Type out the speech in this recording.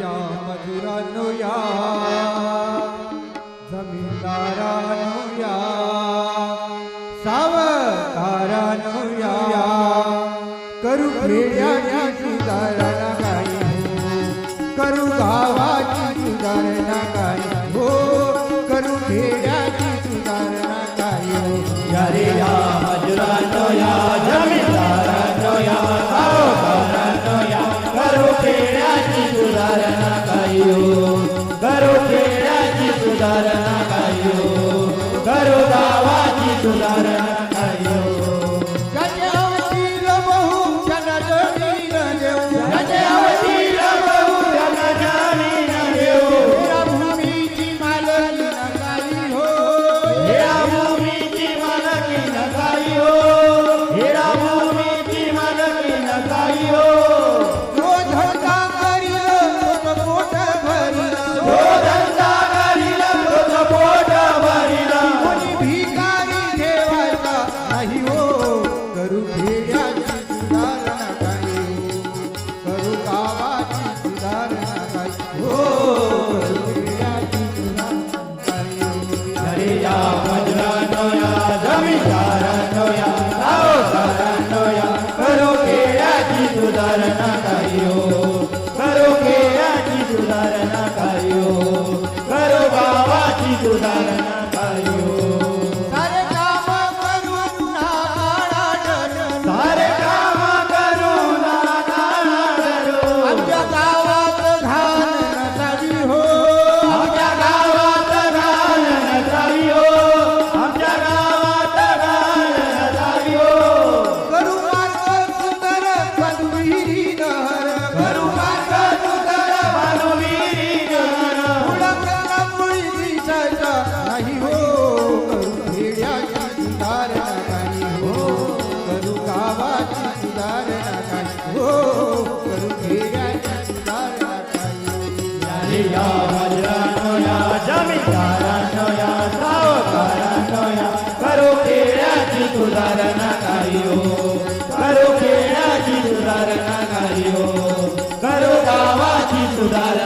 યા મજૂરાનો યા જમીનદારાનો યા સાવકારાનો યા કરું ભેડિયાની સુધારણા કાઈ કરું ગાવાની સુધારણા કાઈ હો કરું ભેડિયાની સુધારણા કાઈ યારે યા મજૂરાનો Thank you. नाही हो करू खेड्याची सुधारणा काही हो करू गावाची सुधारणा काही हो. करू खेड्याची सुधारणा काही हो, सुधारणा काही हो. गावाची सुधारणा